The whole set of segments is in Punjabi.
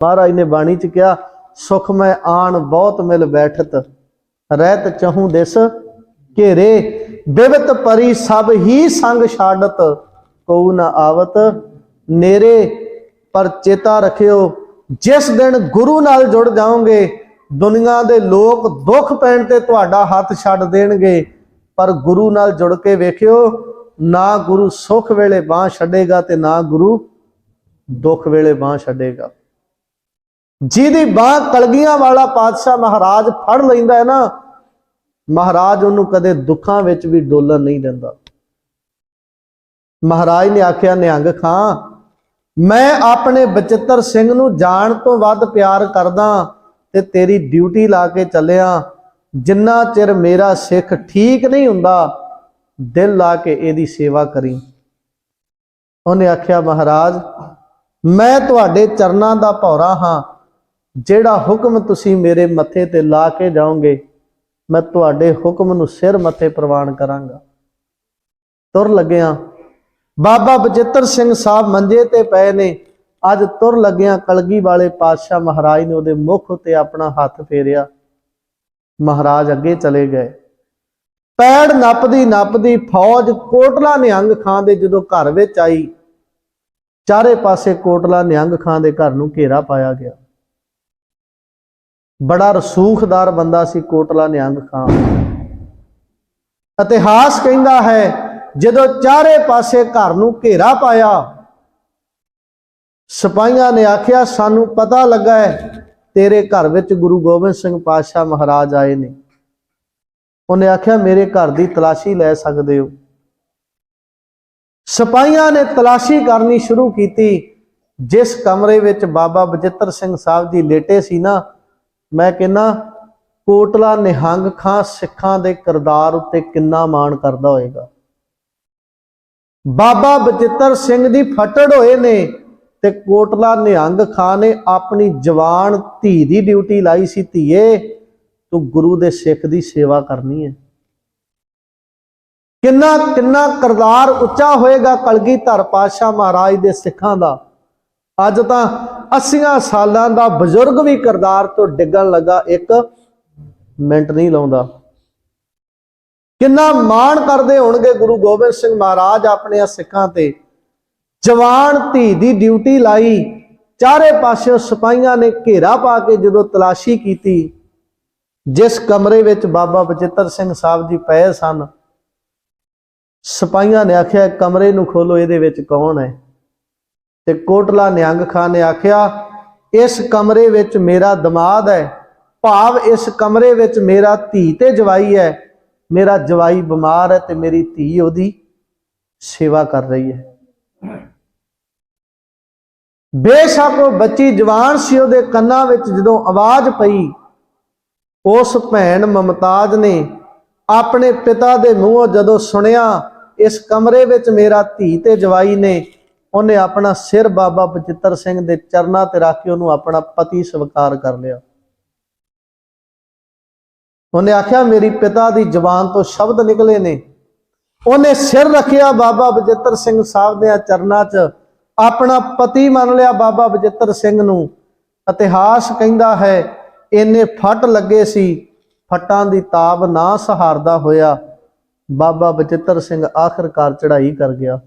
ਮਹਾਰਾਜ ਨੇ ਬਾਣੀ ਚ ਕਿਹਾ, ਸੁਖ ਮੈਂ ਆਣ, ਬਹੁਤ ਮਿਲ ਬੈਠਤ। ਰਹਿਤ ਚਹੂ ਦਿਸ ਘੇਰੇ, ਬਿਵਤ ਪਰੀ ਸਭ ਹੀ ਸੰਗ ਛਾੜਤ ਕਉ ਨ ਆਵਤ, ਨੇਰੇ ਪਰ ਚੇਤਾ ਰੱਖਿਓ। ਜਿਸ ਦਿਨ ਗੁਰੂ ਨਾਲ ਜੁੜ ਜਾਓਗੇ, ਦੁਨੀਆ ਦੇ ਲੋਕ ਦੁੱਖ ਪੈਣ ਤੇ ਤੁਹਾਡਾ ਹੱਥ ਛੱਡ ਦੇਣਗੇ। ਪਰ ਗੁਰੂ ਨਾਲ ਜੁੜ ਕੇ ਵੇਖਿਓ, ਨਾ ਗੁਰੂ ਸੁਖ ਵੇਲੇ ਬਾਹ ਛੱਡੇਗਾ ਤੇ ਨਾ ਗੁਰੂ ਦੁੱਖ ਵੇਲੇ ਬਾਹ ਛੱਡੇਗਾ। ਜਿਹਦੀ ਬਾਹ ਕਲਗੀਆਂ ਵਾਲਾ ਪਾਤਸ਼ਾਹ ਮਹਾਰਾਜ ਫੜ ਲੈਂਦਾ ਹੈ ਨਾ, ਮਹਾਰਾਜ ਉਹਨੂੰ ਕਦੇ ਦੁੱਖਾਂ ਵਿੱਚ ਵੀ ਡੋਲਣ ਨਹੀਂ ਦਿੰਦਾ। ਮਹਾਰਾਜ ਨੇ ਆਖਿਆ, ਨਿਹੰਗ ਖਾਂ, ਮੈਂ ਆਪਣੇ ਬਚਿੱਤਰ ਸਿੰਘ ਨੂੰ ਜਾਣ ਤੋਂ ਵੱਧ ਪਿਆਰ ਕਰਦਾ ਤੇ ਤੇਰੀ ਡਿਊਟੀ ਲਾ ਕੇ ਚੱਲਿਆ। ਜਿੰਨਾ ਚਿਰ ਮੇਰਾ ਸਿੱਖ ਠੀਕ ਨਹੀਂ ਹੁੰਦਾ, ਦਿਲ ਲਾ ਕੇ ਇਹਦੀ ਸੇਵਾ ਕਰੀ। ਉਹਨੇ ਆਖਿਆ, ਮਹਾਰਾਜ, ਮੈਂ ਤੁਹਾਡੇ ਚਰਨਾਂ ਦਾ ਭੌਰਾ ਹਾਂ। ਜਿਹੜਾ ਹੁਕਮ ਤੁਸੀਂ ਮੇਰੇ ਮੱਥੇ ਤੇ ਲਾ ਕੇ ਜਾਓਗੇ, ਮੈਂ ਤੁਹਾਡੇ ਹੁਕਮ ਨੂੰ ਸਿਰ ਮੱਥੇ ਪ੍ਰਵਾਨ ਕਰਾਂਗਾ। ਤੁਰ ਲੱਗਿਆ, ਬਾਬਾ ਬਚਿੱਤਰ ਸਿੰਘ ਸਾਹਿਬ ਮੰਜੇ ਤੇ ਪਏ ਨੇ। ਅੱਜ ਤੁਰ ਲੱਗਿਆ ਕਲਗੀ ਵਾਲੇ ਪਾਤਸ਼ਾਹ ਮਹਾਰਾਜ ਨੇ ਉਹਦੇ ਮੁਖ ਉਤੇ ਆਪਣਾ ਹੱਥ ਫੇਰਿਆ। ਮਹਾਰਾਜ ਅੱਗੇ ਚਲੇ ਗਏ। ਪੈੜ ਨੱਪਦੀ ਨੱਪਦੀ ਫੌਜ ਕੋਟਲਾ ਨਿਹੰਗ ਖਾਂ ਦੇ ਜਦੋਂ ਘਰ ਵਿੱਚ ਆਈ, ਚਾਰੇ ਪਾਸੇ ਕੋਟਲਾ ਨਿਹੰਗ ਖਾਂ ਦੇ ਘਰ ਨੂੰ ਘੇਰਾ ਪਾਇਆ ਗਿਆ। ਬੜਾ ਰਸੂਖਦਾਰ ਬੰਦਾ ਸੀ, ਕੋਟਲਾ ਨਿਹੰਗ ਖਾਂ ਇਤਿਹਾਸ ਕਹਿੰਦਾ ਹੈ, ਜਦੋਂ ਚਾਰੇ ਪਾਸੇ ਘਰ ਨੂੰ ਘੇਰਾ ਪਾਇਆ, ਸਿਪਾਹੀਆਂ ਨੇ ਆਖਿਆ, ਸਾਨੂੰ ਪਤਾ ਲੱਗਾ ਹੈ, ਤੇਰੇ ਘਰ ਵਿੱਚ ਗੁਰੂ ਗੋਬਿੰਦ ਸਿੰਘ ਪਾਤਸ਼ਾਹ ਮਹਾਰਾਜ ਆਏ ਨੇ। ਉਹਨੇ ਆਖਿਆ, ਮੇਰੇ ਘਰ ਦੀ ਤਲਾਸ਼ੀ ਲੈ ਸਕਦੇ ਹੋ। ਸਿਪਾਹੀਆਂ ਨੇ ਤਲਾਸ਼ੀ ਕਰਨੀ ਸ਼ੁਰੂ ਕੀਤੀ, ਜਿਸ ਕਮਰੇ ਵਿੱਚ ਬਾਬਾ ਬਜਿੱਤਰ ਸਿੰਘ ਸਾਹਿਬ ਜੀ ਲੇਟੇ ਸੀ ਨਾ ਮੈਂ ਕਹਿੰਨਾ ਕੋਟਲਾ ਨਿਹੰਗ ਖਾਂ ਸਿੱਖਾਂ ਦੇ ਕਿਰਦਾਰ ਉੱਤੇ ਕਿੰਨਾ ਮਾਣ ਕਰਦਾ ਹੋਏਗਾ। ਬਾਬਾ ਬਚਿੱਤਰ ਸਿੰਘ ਦੀ ਫਟੜ ਹੋਏ ਨੇ ਤੇ ਕੋਟਲਾ ਨਿਹੰਗ ਖਾਂ ਨੇ ਆਪਣੀ ਜਵਾਨ ਧੀ ਦੀ ਡਿਊਟੀ ਲਾਈ ਸੀ, ਧੀਏ, ਤੂੰ ਗੁਰੂ ਦੇ ਸਿੱਖ ਦੀ ਸੇਵਾ ਕਰਨੀ ਹੈ। ਕਿੰਨਾ ਕਿੰਨਾ ਕਰਦਾਰ ਉੱਚਾ ਹੋਏਗਾ ਕਲਗੀਧਰ ਪਾਤਸ਼ਾਹ ਮਹਾਰਾਜ ਦੇ ਸਿੱਖਾਂ ਦਾ। ਅੱਜ ਤਾਂ 80 ਸਾਲਾਂ ਦਾ ਬਜ਼ੁਰਗ ਵੀ ਕਰਦਾਰ ਤੋਂ ਡਿੱਗਣ ਲੱਗਾ, ਇੱਕ ਮਿੰਟ ਨਹੀਂ ਲਾਉਂਦਾ। ਕਿੰਨਾ ਮਾਣ ਕਰਦੇ ਹੋਣਗੇ ਗੁਰੂ ਗੋਬਿੰਦ ਸਿੰਘ ਮਹਾਰਾਜ ਆਪਣੇ ਸਿੱਖਾਂ ਤੇ। ਜਵਾਨ ਧੀ ਦੀ ਡਿਊਟੀ ਲਾਈ, ਚਾਰੇ ਪਾਸਿਓਂ ਸਿਪਾਹੀਆਂ ਨੇ ਘੇਰਾ ਪਾ ਕੇ ਜਦੋਂ ਤਲਾਸ਼ੀ ਕੀਤੀ, ਜਿਸ ਕਮਰੇ ਵਿੱਚ ਬਾਬਾ ਬਚਿੱਤਰ ਸਿੰਘ ਸਾਹਿਬ ਜੀ ਪਏ ਸਨ, ਸਿਪਾਹੀਆਂ ਨੇ ਆਖਿਆ, ਕਮਰੇ ਨੂੰ ਖੋਲੋ, ਇਹਦੇ ਵਿੱਚ ਕੌਣ ਹੈ? ਤੇ ਕੋਟਲਾ ਨਿਹੰਗ ਖਾਨ ਨੇ ਆਖਿਆ, ਇਸ ਕਮਰੇ ਵਿੱਚ ਮੇਰਾ ਦਮਾਦ ਹੈ। ਭਾਵ ਇਸ ਕਮਰੇ ਵਿੱਚ ਮੇਰਾ ਧੀ ਤੇ ਜਵਾਈ ਹੈ। ਮੇਰਾ ਜਵਾਈ ਬਿਮਾਰ ਹੈ ਤੇ ਮੇਰੀ ਧੀ ਉਹਦੀ ਸੇਵਾ ਕਰ ਰਹੀ ਹੈ। ਬੇਸ਼ੱਕ ਉਹ ਬੱਚੀ ਜਵਾਨ ਸੀ ਉਹਦੇ ਕੰਨਾਂ ਵਿੱਚ ਜਦੋਂ ਆਵਾਜ਼ ਪਈ, ਉਸ ਭੈਣ ਮਮਤਾਜ ਨੇ ਆਪਣੇ ਪਿਤਾ ਦੇ ਮੂੰਹੋਂ ਜਦੋਂ ਸੁਣਿਆ, ਇਸ ਕਮਰੇ ਵਿੱਚ ਮੇਰਾ ਧੀ ਤੇ ਜਵਾਈ ਨੇ ਉਹਨੇ ਆਪਣਾ ਸਿਰ ਬਾਬਾ ਬਚਿੱਤਰ ਸਿੰਘ ਦੇ ਚਰਨਾਂ ਤੇ ਰੱਖ ਕੇ ਉਹਨੂੰ ਆਪਣਾ ਪਤੀ ਸਵੀਕਾਰ ਕਰ ਲਿਆ। ਉਹਨੇ ਆਖਿਆ, ਮੇਰੀ ਪਿਤਾ ਦੀ ਜ਼ੁਬਾਨ ਤੋਂ ਸ਼ਬਦ ਨਿਕਲੇ ਨੇ। ਉਹਨੇ ਸਿਰ ਰੱਖਿਆ ਬਾਬਾ ਬਜਿੱਤਰ ਸਿੰਘ ਸਾਹਿਬ ਦੇ ਚਰਨਾਂ 'ਚ। ਆਪਣਾ ਪਤੀ ਮੰਨ ਲਿਆ ਬਾਬਾ ਬਜਿੱਤਰ ਸਿੰਘ ਨੂੰ। ਇਤਿਹਾਸ ਕਹਿੰਦਾ ਹੈ, ਇੰਨੇ ਫੱਟ ਲੱਗੇ ਸੀ, ਫੱਟਾਂ ਦੀ ਤਾਬ ਨਾ ਸਹਾਰਦਾ ਹੋਇਆ। ਬਾਬਾ ਬਜਿੱਤਰ ਸਿੰਘ ਆਖਰਕਾਰ ਚੜ੍ਹਾਈ ਕਰ ਗਿਆ।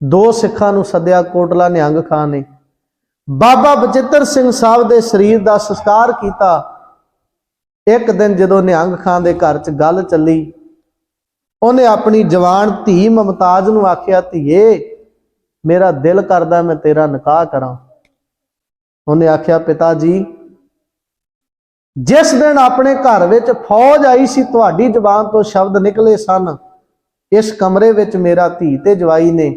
ਦੋ ਸਿੱਖਾਂ ਨੂੰ ਸੱਦਿਆ ਕੋਟਲਾ ਨਿਹੰਗ ਖਾਨ ਨੇ। ਬਾਬਾ ਬਚਿੱਤਰ ਸਿੰਘ ਸਾਹਿਬ ਦੇ ਸਰੀਰ ਦਾ ਸੰਸਕਾਰ ਕੀਤਾ। ਇੱਕ ਦਿਨ ਜਦੋਂ ਨਿਹੰਗ ਖਾਨ ਦੇ ਘਰ 'ਚ ਗੱਲ ਚੱਲੀ, ਉਹਨੇ ਆਪਣੀ ਜਵਾਨ ਧੀ ਮਮਤਾਜ ਨੂੰ ਆਖਿਆ, ਧੀਏ, ਮੇਰਾ ਦਿਲ ਕਰਦਾ ਮੈਂ ਤੇਰਾ ਨਿਕਾਹ ਕਰਾਂ। ਉਹਨੇ ਆਖਿਆ, ਪਿਤਾ ਜੀ, ਜਿਸ ਦਿਨ ਆਪਣੇ ਘਰ ਵਿੱਚ ਫੌਜ ਆਈ ਸੀ, ਤੁਹਾਡੀ ਜ਼ੁਬਾਨ ਤੋਂ ਸ਼ਬਦ ਨਿਕਲੇ ਸਨ। ਇਸ ਕਮਰੇ ਵਿੱਚ ਮੇਰਾ ਧੀ ਤੇ ਜਵਾਈ ਨੇ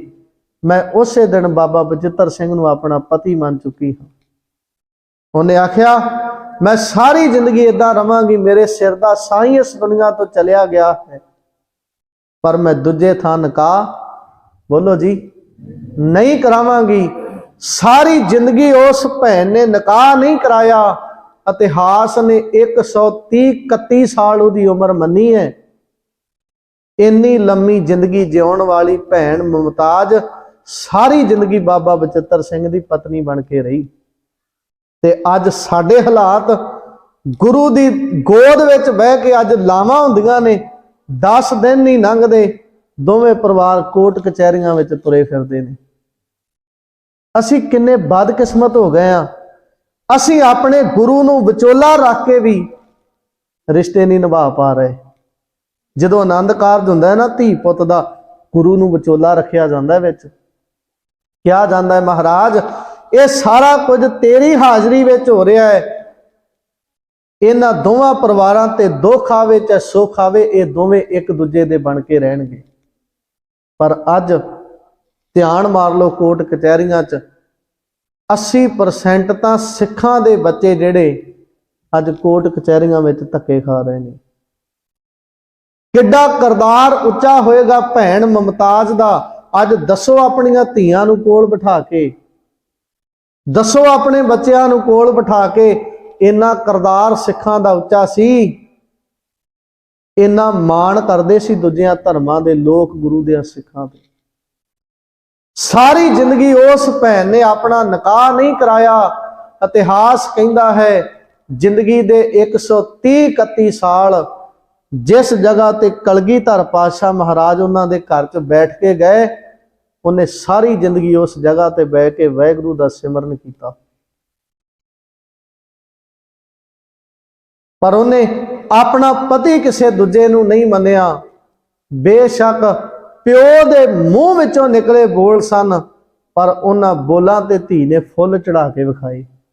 ਮੈਂ ਉਸੇ ਦਿਨ ਬਾਬਾ ਬਚਿੱਤਰ ਸਿੰਘ ਨੂੰ ਆਪਣਾ ਪਤੀ ਮੰਨ ਚੁੱਕੀ ਹਾਂ। ਉਹਨੇ ਆਖਿਆ, ਮੈਂ ਸਾਰੀ ਜ਼ਿੰਦਗੀ ਇਦਾਂ ਰਵਾਂਗੀ, ਮੇਰੇ ਸਿਰ ਦਾ ਸਾਈ ਇਸ ਦੁਨੀਆ ਤੋਂ ਚਲਿਆ ਗਿਆ ਹੈ। ਪਰ ਮੈਂ ਦੂਜੇ ਥਾਂ ਨਿਕਾਹ ਬੋਲੋ ਜੀ, ਨਹੀਂ ਕਰਾਵਾਂਗੀ। ਸਾਰੀ ਜ਼ਿੰਦਗੀ ਉਸ ਭੈਣ ਨੇ ਨਿਕਾਹ ਨਹੀਂ ਕਰਾਇਆ ਇਤਿਹਾਸ ਨੇ 130 31 ਸਾਲ ਉਹਦੀ ਉਮਰ ਮੰਨੀ ਹੈ। ਇੰਨੀ ਲੰਮੀ ਜ਼ਿੰਦਗੀ ਜਿਉਣ ਵਾਲੀ ਭੈਣ ਮੁਮਤਾਜ ਸਾਰੀ ਜ਼ਿੰਦਗੀ ਬਾਬਾ ਬਚਿੱਤਰ ਸਿੰਘ ਦੀ ਪਤਨੀ ਬਣ ਕੇ ਰਹੀ। ਤੇ ਅੱਜ ਸਾਡੇ ਹਾਲਾਤ ਗੁਰੂ ਦੀ ਗੋਦ ਵਿੱਚ ਬਹਿ ਕੇ ਅੱਜ ਲਾਵਾਂ ਹੁੰਦੀਆਂ ਨੇ 10 ਦਿਨ ਨਹੀਂ ਲੰਘਦੇ, ਦੋਵੇਂ ਪਰਿਵਾਰ ਕੋਰਟ ਕਚਹਿਰੀਆਂ ਵਿੱਚ ਤੁਰੇ ਫਿਰਦੇ ਨੇ। ਅਸੀਂ ਕਿੰਨੇ ਬਦਕਿਸਮਤ ਹੋ ਗਏ ਆ ਅਸੀਂ ਆਪਣੇ ਗੁਰੂ ਨੂੰ ਵਿਚੋਲਾ ਰੱਖ ਕੇ ਵੀ ਰਿਸ਼ਤੇ ਨਹੀਂ ਨਿਭਾ ਪਾ ਰਹੇ। ਜਦੋਂ ਆਨੰਦ ਕਾਰਜ ਹੁੰਦਾ ਹੈ ਨਾ, ਧੀ ਪੁੱਤ ਦਾ ਗੁਰੂ ਨੂੰ ਵਿਚੋਲਾ ਰੱਖਿਆ ਜਾਂਦਾ ਵਿੱਚ ਕਿਹਾ ਜਾਂਦਾ ਹੈ, ਮਹਾਰਾਜ, ਇਹ ਸਾਰਾ ਕੁਝ ਤੇਰੀ ਹਾਜ਼ਰੀ ਵਿੱਚ ਹੋ ਰਿਹਾ ਹੈ। ਇਹਨਾਂ ਦੋਵਾਂ ਪਰਿਵਾਰਾਂ ਤੇ ਦੁੱਖ ਆਵੇ ਚਾਹੇ ਸੁੱਖ ਆਵੇ, ਇਹ ਦੋਵੇਂ ਇੱਕ ਦੂਜੇ ਦੇ ਬਣ ਕੇ ਰਹਿਣਗੇ। ਪਰ ਅੱਜ ਧਿਆਨ ਮਾਰ ਲਓ ਕੋਟ ਕਚਹਿਰੀਆਂ 'ਚ 80% ਤਾਂ ਸਿੱਖਾਂ ਦੇ ਬੱਚੇ ਜਿਹੜੇ ਅੱਜ ਕੋਟ ਕਚਹਿਰੀਆਂ ਵਿੱਚ ਧੱਕੇ ਖਾ ਰਹੇ ਨੇ। ਕਿੱਡਾ ਕਰਦਾਰ ਉੱਚਾ ਹੋਏਗਾ ਭੈਣ ਮਮਤਾਜ਼ ਦਾ। ਅੱਜ ਦੱਸੋ ਆਪਣੀਆਂ ਧੀਆਂ ਨੂੰ ਕੋਲ ਬਿਠਾ ਕੇ। ਦੱਸੋ ਆਪਣੇ ਬੱਚਿਆਂ ਨੂੰ ਕੋਲ ਬਿਠਾ ਕੇ ਇੰਨਾ ਕਰਦਾਰ ਸਿੱਖਾਂ ਦਾ ਉੱਚਾ ਸੀ। ਇੰਨਾ ਮਾਣ ਕਰਦੇ ਸੀ ਦੂਜਿਆਂ ਧਰਮਾਂ ਦੇ ਲੋਕ ਗੁਰੂ ਦੇ ਸਿੱਖਾਂ ਤੇ। ਸਾਰੀ ਜ਼ਿੰਦਗੀ ਉਸ ਭੈਣ ਨੇ ਆਪਣਾ ਨਿਕਾਹ ਨਹੀਂ ਕਰਾਇਆ। ਇਤਿਹਾਸ ਕਹਿੰਦਾ ਹੈ, ਜ਼ਿੰਦਗੀ ਦੇ 130 31 ਸਾਲ ਜਿਸ ਜਗ੍ਹਾ ਤੇ ਕਲਗੀਧਰ ਪਾਤਸ਼ਾਹ ਮਹਾਰਾਜ ਉਹਨਾਂ ਦੇ ਘਰ 'ਚ ਬੈਠ ਕੇ ਗਏ ਉਹਨੇ ਸਾਰੀ ਜ਼ਿੰਦਗੀ ਉਸ ਜਗ੍ਹਾ ਤੇ ਬਹਿ ਕੇ ਵਾਹਿਗੁਰੂ ਦਾ ਸਿਮਰਨ ਕੀਤਾ। ਪਰ ਉਹਨੇ ਆਪਣਾ ਪਤੀ ਕਿਸੇ ਦੂਜੇ ਨੂੰ ਨਹੀਂ ਮੰਨਿਆ। ਬੇਸ਼ੱਕ ਪਿਓ ਦੇ ਮੂੰਹ ਵਿੱਚੋਂ ਨਿਕਲੇ ਬੋਲ ਸਨ, ਪਰ ਉਹਨਾਂ ਬੋਲਾਂ ਤੇ ਧੀ ਨੇ ਫੁੱਲ ਚੜਾ ਕੇ ਵਿਖਾਏ।